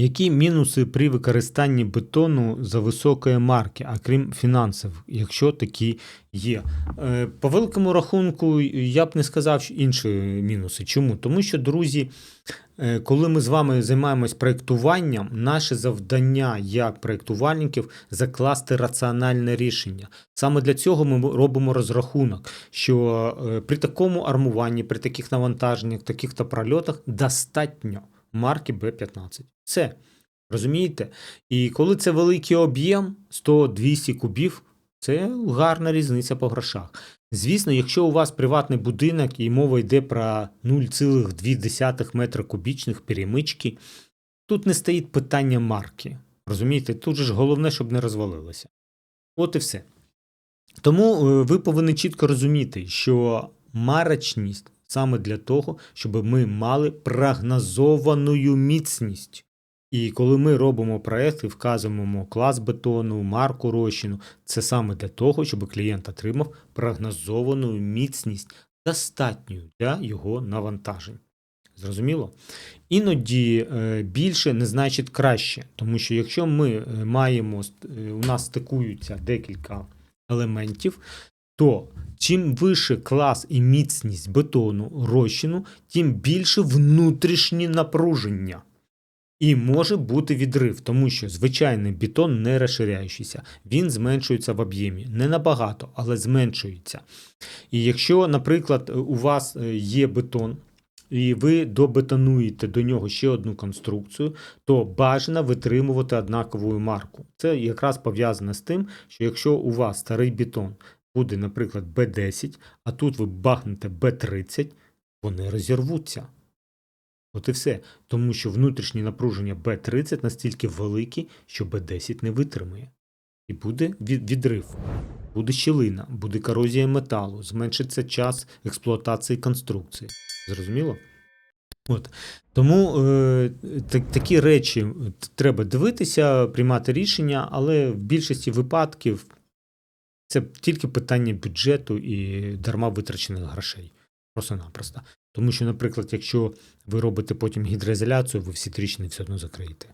Які мінуси при використанні бетону за високої марки, а крім фінансів, якщо такі є? Е, По великому рахунку, я б не сказав інші мінуси. Чому? Тому що, друзі, е, коли ми з вами займаємось проєктуванням, наше завдання як проєктувальників закласти раціональне рішення. Саме для цього ми робимо розрахунок, що е, при такому армуванні, при таких навантаженнях, таких-то прольотах достатньо марки Б15. Все. Розумієте? І коли це великий об'єм 100-200 кубів, це гарна різниця по грошах. Звісно, якщо у вас приватний будинок і мова йде про 0,2 метра кубічних перемички, тут не стоїть питання марки. Розумієте, тут ж головне, щоб не розвалилося. От і все. Тому е, ви повинні чітко розуміти, що марочність саме для того, щоб ми мали прогнозовану міцність. І коли ми робимо проект і вказуємо клас бетону, марку розчину, це саме для того, щоб клієнт отримав прогнозовану міцність достатню для його навантажень. Зрозуміло? Іноді е, більше не значить краще, тому що якщо ми е, маємо, е, у нас стикуються декілька елементів, то чим вище клас і міцність бетону розчину, тим більше внутрішнє напруження. І може бути відрив, тому що звичайний бетон не розширяючийся, він зменшується в об'ємі. Не набагато, але зменшується. І якщо, наприклад, у вас е, є бетон, і ви добетонуєте до нього ще одну конструкцію, то бажано витримувати однакову марку. Це якраз пов'язане з тим, що якщо у вас старий бетон буде, наприклад, Б10, а тут ви бахнете Б30, вони розірвуться. От і все. Тому що внутрішнє напруження Б30 настільки велике, що Б10 не витримає. І буде відрив, буде щілина, буде корозія металу, зменшиться час експлуатації конструкції. Зрозуміло? От. Тому е, так, такі речі треба дивитися, приймати рішення, але в більшості випадків це тільки питання бюджету і дарма витрачених грошей. Просто-напросто. Тому що, наприклад, якщо ви робите потім гідроізоляцію, ви всі тріщини все одно закриєте.